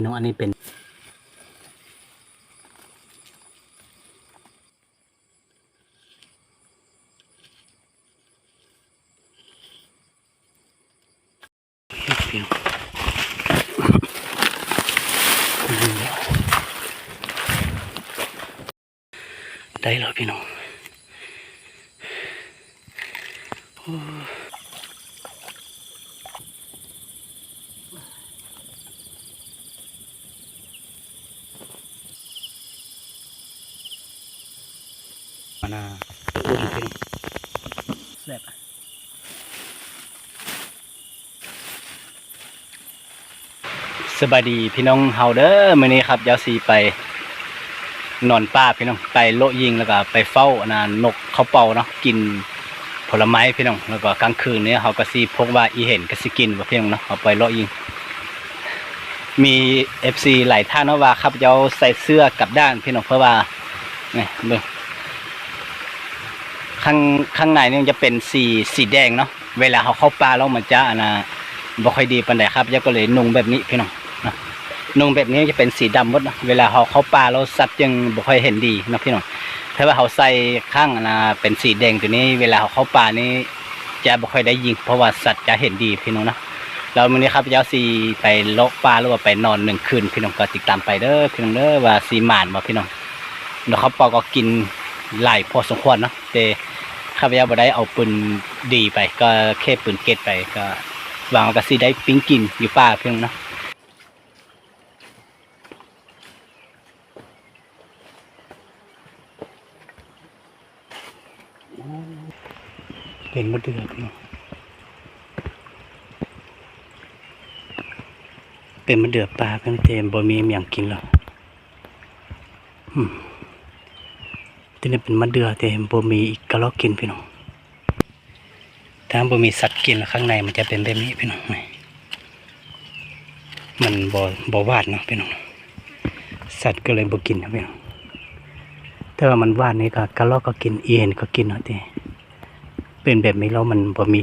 พี่น้องอันนี้เป็นได้แล้วพี่น้องโอ้มานาอุ่นพี่น้องแซ่บอะ สบายดีพี่น้องเฮาเด้อมื้อนี้ครับยาวสีไปนอนป่าพี่น้องไปโละยิงแล้วก็ไปเฝ้าอันนะนกเขาเป่าเนาะกินผลไม้พี่น้องแล้วก็กลางคืนเนี้เขาก็ซีพกว่าอีเห็นก็สิกินว่าพี่น้องเนาะเอาไปโละยิง มีเอฟซีหลายท่านเนาะว่าครับเจ้าใส่เสื้อกลับด้านพี่น้องเพราะว่าเนี่ยเบิ่งข้างข้างในนี่มันจะเป็นสีสีแดงเนาะเวลาเขาเข้าป่าแล้วมันจะอันนะบ่ค่อยดีปานใดครับยาก็เลยนุ่งแบบนี้พี่น้อง นุ่งแบบนี้จะเป็นสีดำหมดเวลาเขาเขาป่าแล้วสัตว์ยังบ่ค่อยเห็นดีนะพี่น้องถ้าว่าเขาใส่ข้างนะเป็นสีแดงตัวนี้ เวลาเขาเข้าป่านี่จะบ่ค่อยได้ยิงเพราะว่าสัตว์จะเห็นดีพี่น้องนะแล้วมื้อนี้ครับเจ้าสีไปเลาะป่าหรือว่าไปนอนหนึ่งคืนพี่น้องก็ติดตามไปเด้อพี่น้องเด้อว่าสีหมานบ่พี่น้องแล้วเขาปอก็กินหลายพอสมควรเนาะแต่ข้าพเจ้าบ่ได้เอาปืนดีไป ก็แค่ปืนเกตไปก็วังว่าก็สิได้ปิ้งกินอยู่ป่าพี่น้องเนาะ เป็นมะเดือพี่น้องเป็นมะเดือปลาเพิ่งเต็มบ่มีเมียงกินหรอกทีนี้เป็นมะเดือเต็มบ่มีอีกกระลอกกินพี่น้องถ้าบ่มีสัตว์กินแล้วข้างในมันจะเป็นแบบนี้พี่น้องมันบ่บ่วาดเนาะพี่น้องสัตว์ก็เลยบ่กินนะพี่น้องแต่ว่ามันวาดนี่ก็กระลอกก็กินเอียนก็กินเนาะที เป็นแบบนี้แล้วมันบ่มี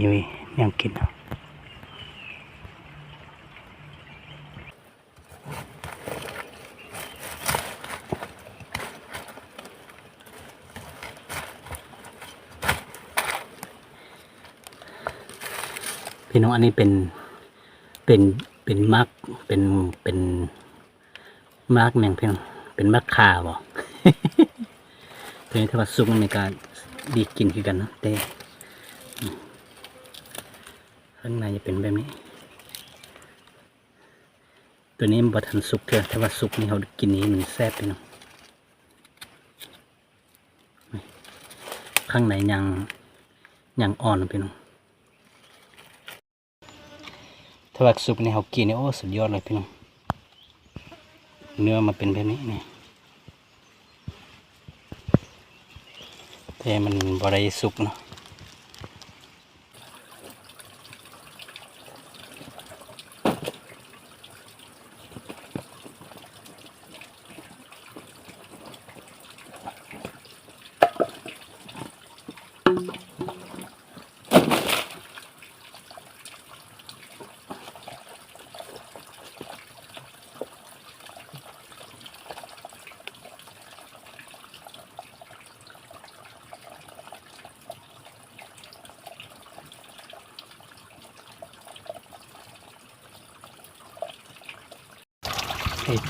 อย่างกินอะพี่น้องอันนี้เป็นเป็นเป็นมักเป็นเป็นมักเนี่ยพี่น้องเป็นมักข่าบ่เพียงแต่ว่าซุปมันในการดีกินคือกันนะแต่ ข้างใน จะเป็นแบบนี้ ตัวนี้มันบทันสุกเถอะถ้าว่าสุกนี่เขากินนี้มันแซ่บไปเนาะข้างในยังยังอ่อนไปเนาะถ้าว่าสุกนี่เขากินนี่โอ้สุดยอดเลยพี่น้องเนื้อมันเป็นแบบนี้นี่แต่มันบริสุกเนาะ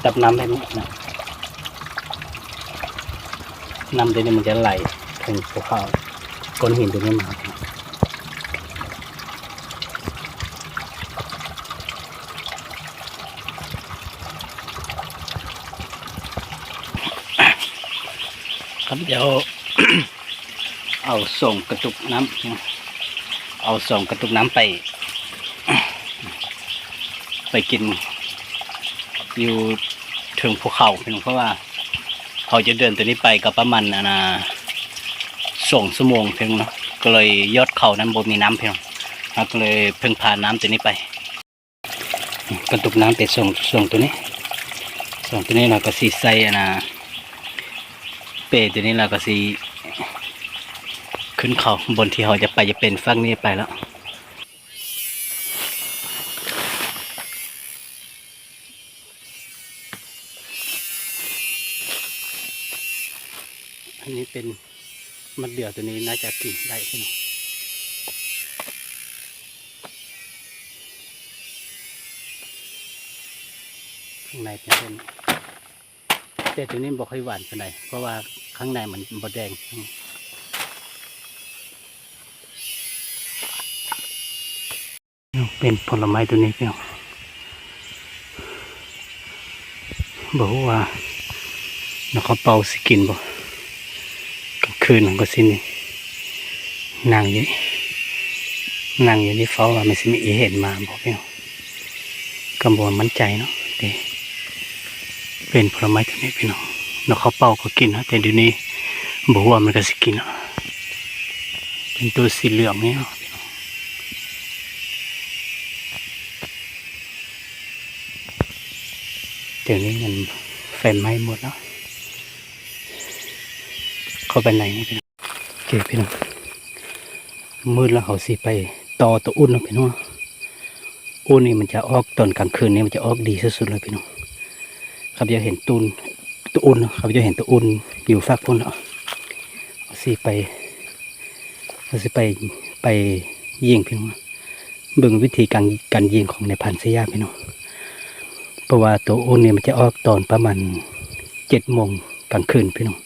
ตับน้ำแบบนี้นะน้ำตัวนี้มันจะไหลถึงภูเขาก้อนหินตัวนี้มาครับเดี๋ยวเอาส่งกระตุกน้ำเอาส่งกระตุกน้ำไป ไปกิน อยู่ถึงภูเขาพี่น้องเพราะว่าเขาจะเดินตัวนี้ไปก็ประมาณนะนะส่งสมงเพียงเนาะก็เลยยอดเขานั้นบนมีน้ำเพียงเราก็เลยเพิ่งพานน้ำตัวนี้ไปกระตุกน้ำไปส่งส่งตัวนี้ ส่งตัวนี้เราก็สีใส่นะเปรตัวนี้เราก็สีขึ้นเขาบนที่เขาจะไปจะเป็นฝั่งนี้ไปแล้ว นี่เป็นมันเดือตัวนี้น่าจะกินได้พี่น้องข้างในเป็นต้นแต่ตัวนี้บอกให้หวานไปไหนใดเพราะว่าข้างในมันบดแดงเป็นผลไม้ตัวนี้พี่น้องบอกว่าเราเขา เป่าสิกินางคืนมันก็สินนั่งอยู่นี่นั่งอยู่นี่เฝ้าว่ามันสิมีอีเห็นมาบอกพี่น้องกำบวนมั่นใจเนาะแต่เป็นผลไม้ตัวนี้พี่น้องเราเขาเป่าก็กินนะแต่เดี๋ยวนี้บอกว่ามันก็สิกินเนาะเป็นตัวสีเหลืองนี่เนาะเดี๋ยวนี้มันไฟไหม้หมดแล้ว เข้าไปไหนพี่น้องโอเคพี่น้องมืดแล้วเขาสิไปต่อตัวอุ่นแล้วพี่น้องอุ่นนี่มันจะออกตอนกลางคืนนี่มันจะออกดีสุดๆเลยพี่น้องครับจะเห็นตุนตัวอุ่นครับจะเห็นตัวอุ่นอยู่ฝากพุ่นแล้วเขาสิไปเขาสิไปไปยิงพี่น้องเบิ่งวิธีการการยิงของในพันธุ์เสียพี่น้องเพราะว่าตัวอุ่นนี่มันจะออกตอนประมาณเจ็ดโมงกลางคืนพี่น้อง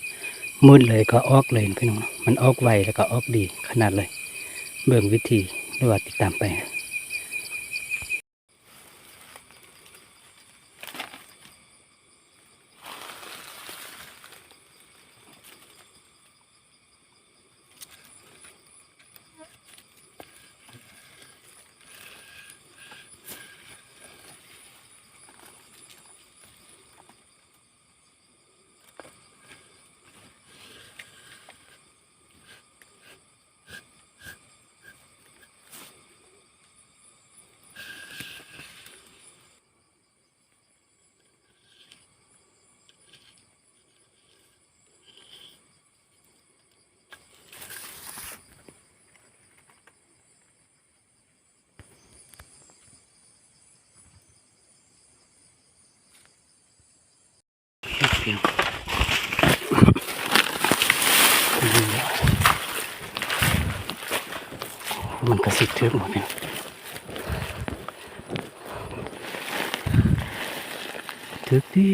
มืดเลยก็ออกเลยพี่น้องมันออกไวแล้วก็ออกดีขนาดเลย เบิ่งวิธีด้วยว่าติดตามไป มันกระสิบทึบหมดเนี่ยทึบดี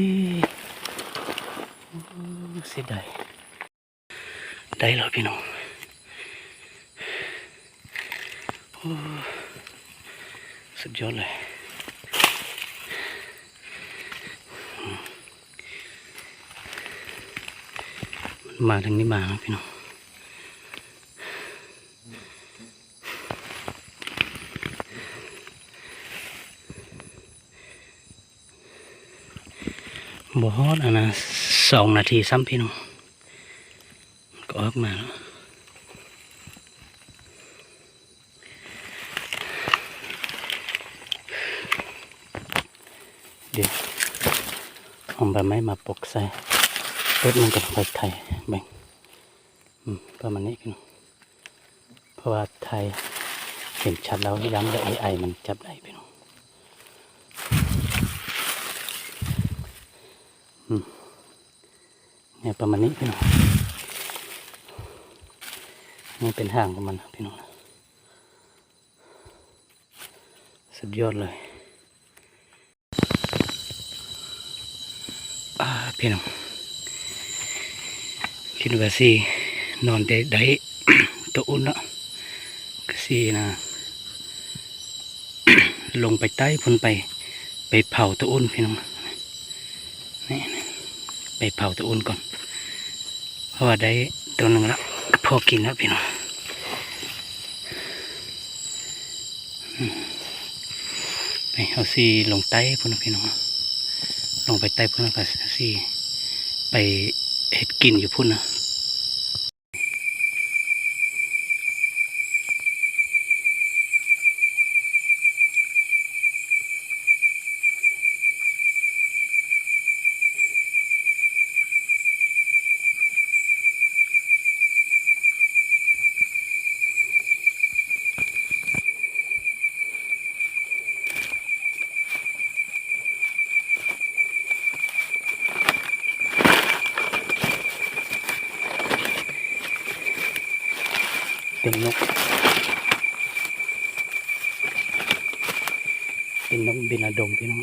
เสียดายได้แล้วพี่น้องสุดยอดเลย มาทางนี้มาครับพี่น้องบ่ฮอดอันนะสองนาทีซ้ำพี่น้องก็ออกมาแล้วเดี๋ยวเอาใบไม้มาปกใส่ รถมันก็ค่อยไทยแบ่งอืมประมาณนี้พี่น้องเพราะว่าไทยเห็นชัดแล้วย้ำกับ AI มันจับได้พี่น้องอืมเนี่ยประมาณนี้พี่น้องนี่เป็นห่างของมันพี่น้องสุดยอดเลยอ่าพี่น้อง คิดว่าสินอนได้ได้ตัวอุ่นเนาะก็สินะ ลงไปใต้พ้นไป ไปเผาตัวอุ่นพี่น้องนี่ไปเผาตัวอุ่นก่อน เพราะว่าได้ตัวหนึ่งแล้วพอกินแล้วพี่น้องไปเอาสิลงใต้พ้นนพี่น้องลงไปใต้พ้นแล้วก็สิไปเห็ดกินอยู่พุ่นนะ เป็นนกบินอดงพี่น้อง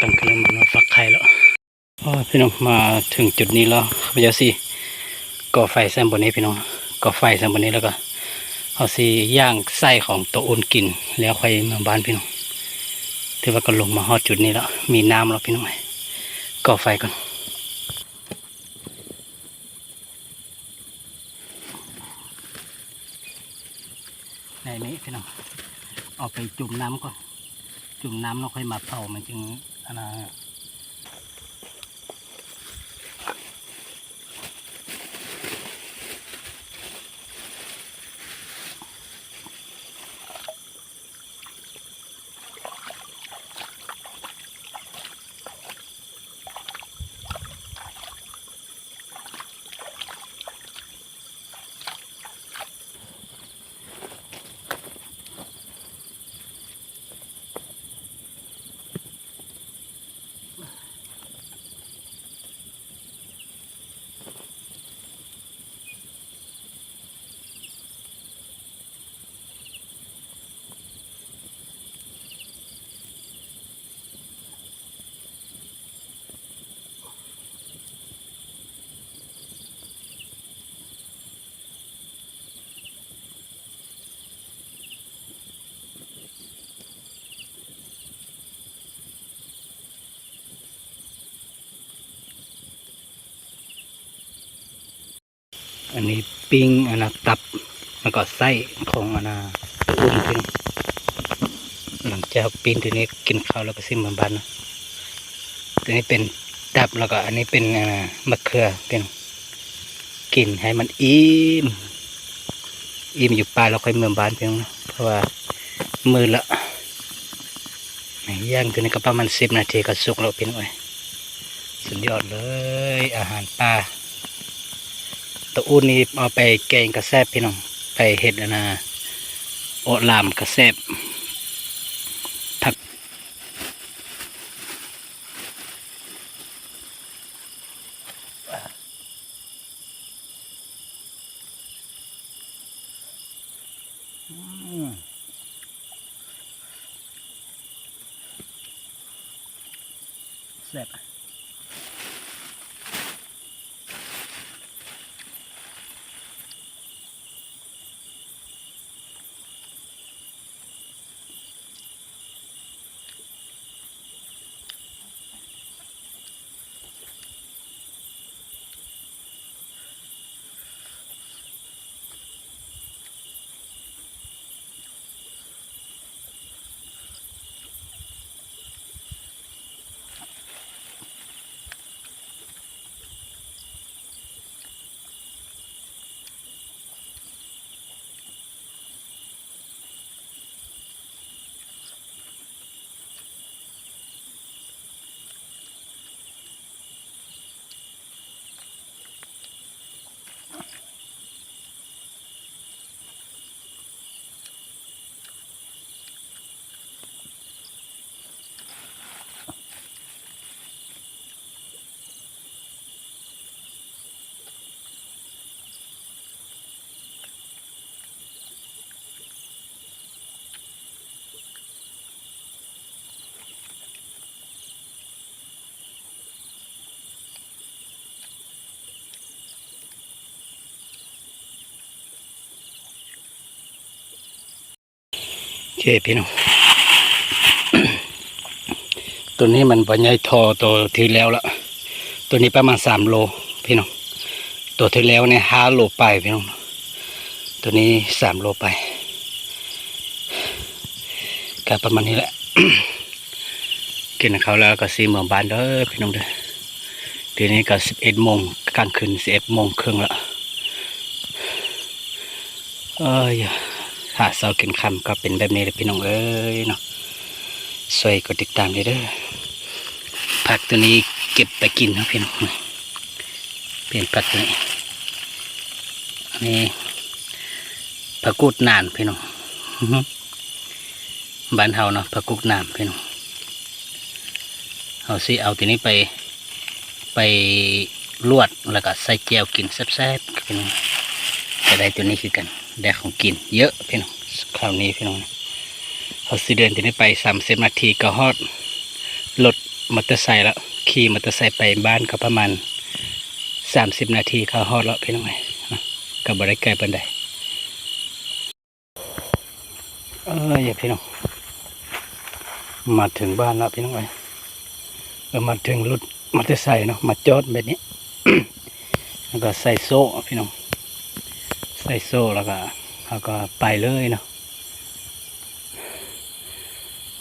ตั้งคืนมันมาฟักไข่แล้วพี่น้องมาถึงจุดนี้แล้วพระเจ้าสิก่อไฟแซมบนนี้พี่น้องก่อไฟแซมบนนี้แล้วก็เอาสิย่างไส้ของตัวอุ่นกิน แล้วค่อยมาบ้านพี่น้องถือว่าก็ลงมาฮอดจุดนี้แล้ว มีน้ำแล้วพี่น้องก่อไฟก่อนในนี้พี่น้องเอาไปจุ่มน้ำก่อน จุ่มน้ำแล้วค่อยมาเผามันจึงอันนะ อันนี้ปิ้งอันนะตับแล้วก็ไส้ของอันนะอุ่นพี่น้งหลังจากปิ้งทีนี้กินข้าวแล้วก็ซิมบานนะตัวนี้เป็นตับแล้วก็อันนี้เป็นอันนะมะเขือเป็นกินให้มันอิ่มอิ่มอยู่ปลายแล้วค่อยเมืองบ้านเพียงนะเพราะว่ามือละย่างตัวนี้ก็ประมาณสิบนาทีก็สุกแล้วพี่น้องเอ้ยสุดยอดเลย อาหารปลา ตัวอุ้นนี่เอาไปแกงกระแซบพี่น้อง ไปเห็ดนนะโอลามกระแซบ เคพี่น้องตัวนี้มันบรรยายทอตัวที่แล้วละตัวนี้ประมาณสามโลพี่น้องตัวที่แล้วเนี่ยห้าโลไปพี่น้องตัวนี้สามโลไปก็ประมาณนี้แหละกินเขาวแล้วก็ซีเมืองบ้านเด้อพี่น้องเด้อทีนี้ก็สิบเอ็ดโมงกลางคืนสิบเอ็ดโมงครึ่งละเอ้ย หาเสากินคำก็เป็นแบบนี้เลยพี่น้องเอ้ยเนาะสวยกดติดตามเลยเด้อผักตัวนี้เก็บไปกินนะพี่น้องเปลี่ยนผักตัวนี้อันนี้ผักกูดนานพี่น้องบ้านเฮาเนาะผักกูดนานพี่น้องเอาสิเอาตัวนี้ไปไปลวดแล้วก็ใส่แจวกินแซ่บๆพี่น้องจะได้ตัวนี้คือกัน ได้ของกินเยอะพี่น้องคราวนี้พี่น้องนะเขาสิเดินจะได้ไปสามสิบนาทีก็ฮอดรถมอเตอร์ไซค์แล้วขี่มอเตอร์ไซค์ไปบ้านก็ประมาณสามสิบนาทีเขาฮอดแล้วพี่น้องก็บ่ได้ไกลปานใดเอออย่าพี่น้องมาถึงบ้านแล้วพี่น้องไงเออมาถึงรถมอเตอร์ไซค์เนาะมาจอดแบบนี้แล้วก็ใส่โซ่พี่น้อง ใส่โซ่แล้วก็แล้วก็ไปเลยเนาะ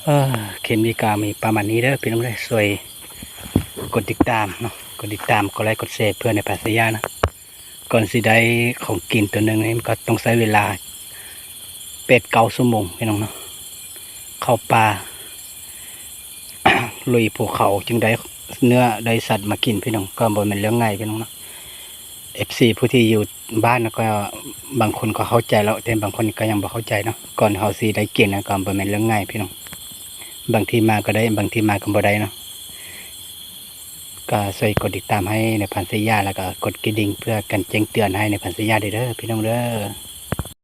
เออเข็มดีกามีประมาณนี้เด้อพี่น้องเลยสวยกดติดตามเนาะกดติดตามกดไลค์กดแชร์เพื่อนในภาษายานะก่อนสิได้ของกินตัวหนึ่งนี่มันก็ต้องใช้เวลาเป็ดเกาชั่วโมงพี่น้องเนาะเข้าป่าลุยภูเขาจึงได้เนื้อได้สัตว์มากินพี่น้องก็บ่แมันเรื่องง่ายพี่น้องเนาะ เอฟซีผู้ที่อยู่บ้านก็บางคนก็เข้าใจแล้วแต่บางคนก็ยังบ่เข้าใจเนาะก่อนเขาสีได้เกียนนะก็บ่แม่นเรื่องง่ายพี่น้องบางทีมาก็ได้บางทีมาก็บ่ได้เนาะก็ช่วยกดติดตามให้ในพันสยาแล้วก็กดกระดิ่งเพื่อกันแจ้งเตือนให้ในพันสยาได้เด้อพี่น้องเด้อ